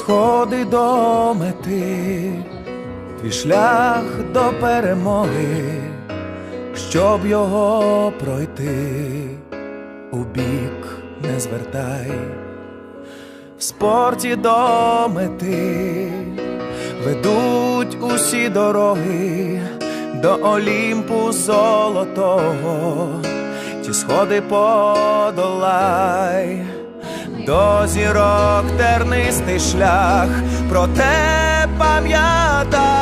сходи до мети, твій шлях до перемоги, щоб його пройти, у бік не звертай, в спорті до мети ведуть усі дороги. До Олімпу золотого, ті сходи подолай, до зірок тернистий шлях, проте пам'ятай,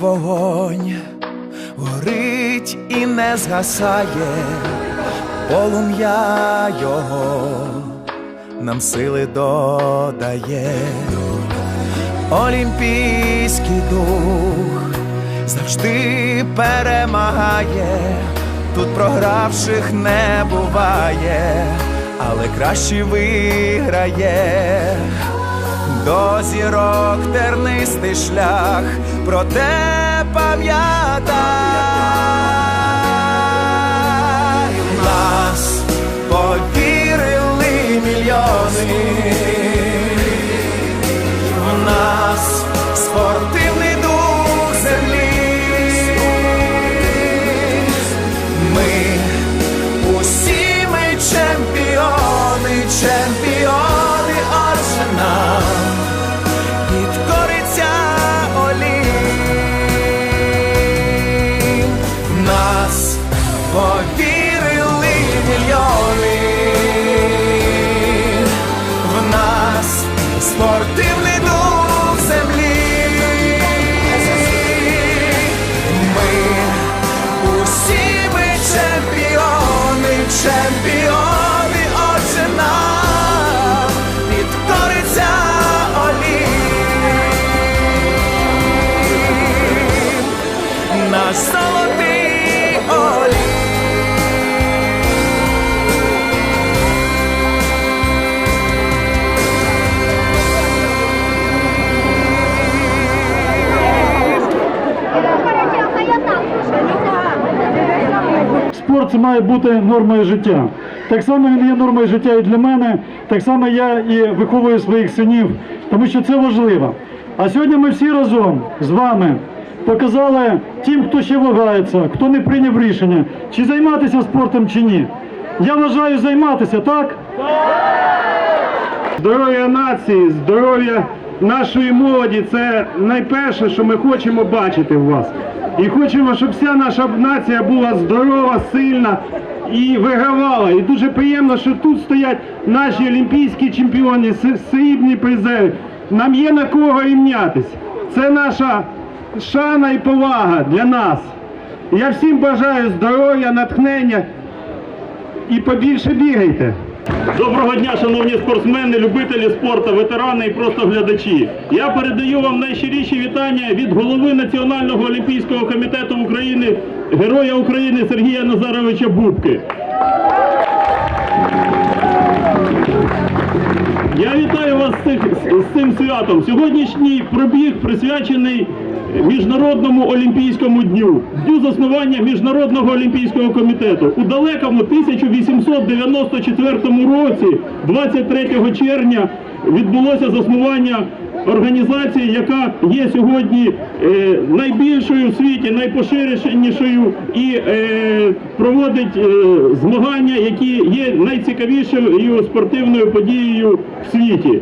вогонь, горить і не згасає. Полум'я його нам сили додає, Олімпійський дух завжди перемагає, тут програвших не буває, але краще виграє. До зірок тернистий шлях, проте пам'ятай, це має бути нормою життя. Так само він є нормою життя і для мене, так само я і виховую своїх синів, тому що це важливо. А сьогодні ми всі разом з вами показали тим, хто ще вагається, хто не прийняв рішення, чи займатися спортом, чи ні. Я вважаю займатися, так? Здоров'я нації, здоров'я нашої молоді це найперше, що ми хочемо бачити в вас. І хочемо, щоб вся наша нація була здорова, сильна і вигравала. І дуже приємно, що тут стоять наші олімпійські чемпіони, срібні призери. Нам є на кого рівнятись. Це наша шана і повага для нас. Я всім бажаю здоров'я, натхнення і побільше бігайте. Доброго дня, шановні спортсмени, любителі спорту, ветерани і просто глядачі. Я передаю вам найщиріші вітання від голови Національного олімпійського комітету України, Героя України Сергія Назаровича Бубки. Я вітаю вас з, цим святом. Сьогоднішній пробіг присвячений Міжнародному олімпійському дню, дню заснування Міжнародного олімпійського комітету. У далекому 1894 році, 23 червня, відбулося заснування організації, яка є сьогодні е, найбільшою в світі, найпоширенішою і е, проводить е, змагання, які є найцікавішою спортивною подією в світі.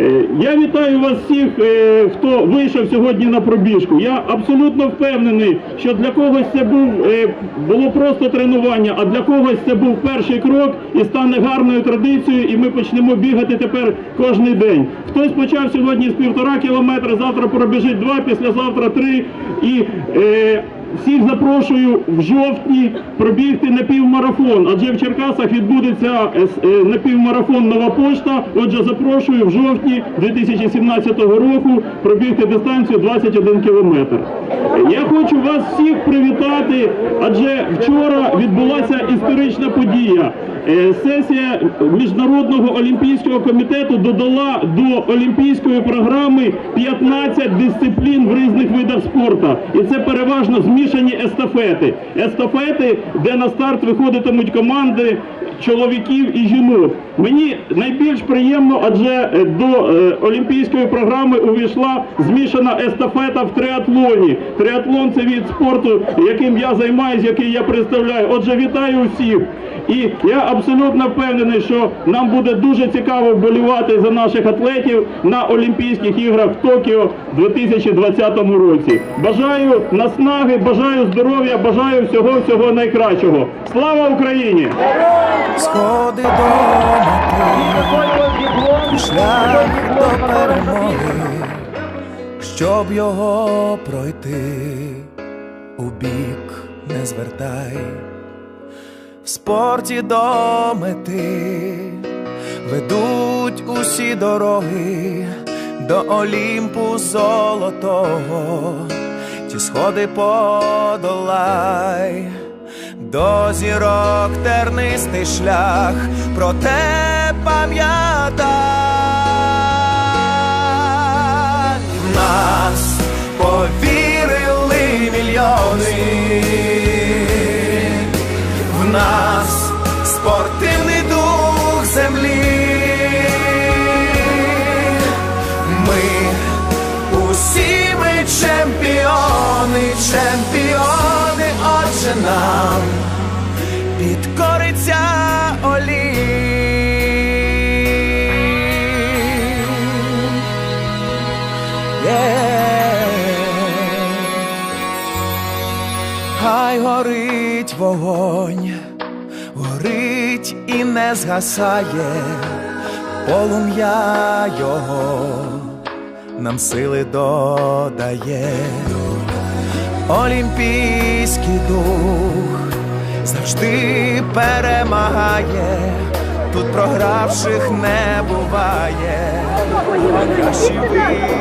Е, Я вітаю вас всіх, е, хто вийшов сьогодні на пробіжку. Я абсолютно впевнений, що для когось це був е, було просто тренування, а для когось це був перший крок і стане гарною традицією, і ми почнемо бігати тепер кожен день. Хтось почав сьогодні з півтора кілометра, завтра пробіжить два, післязавтра три. І всіх запрошую в жовтні пробігти напівмарафон, адже в Черкасах відбудеться е, е, напівмарафон Нова пошта. Отже, запрошую в жовтні 2017 року пробігти дистанцію 21 кілометр. Я хочу вас всіх привітати, адже вчора відбулася історична подія. Е, Сесія Міжнародного олімпійського комітету додала до олімпійської програми 15 дисциплін в різних видах спорту. І це переважно змішані естафети. Естафети, де на старт виходитимуть команди чоловіків і жінок. Мені найбільш приємно, адже е, до е, олімпійської програми увійшла змішана естафета в триатлоні. Триатлон це від спорту, яким я займаюся, який я представляю. Отже, вітаю всіх. І я абсолютно впевнений, що нам буде дуже цікаво вболівати за наших атлетів на Олімпійських іграх в Токіо в 2020 році. Бажаю наснаги, бажаю здоров'я, бажаю всього всього найкращого. Слава Україні! сходи до шлях до перемоги, щоб його пройти, у бік не звертай, в спорті до мети ведуть усі дороги до Олімпу золотого, ті сходи подолай. До зірок тернистий шлях, проте пам'ятай, нас повірили мільйони, нас спортивний дух землі. Ми усі ми чемпіони, чемпіони, отже нам підкориться Олімп. Є. Хай горить вогонь, горить і не згасає полум'я його нам сили додає. Олімпійський дух завжди перемагає, тут програвших не буває. Виграє.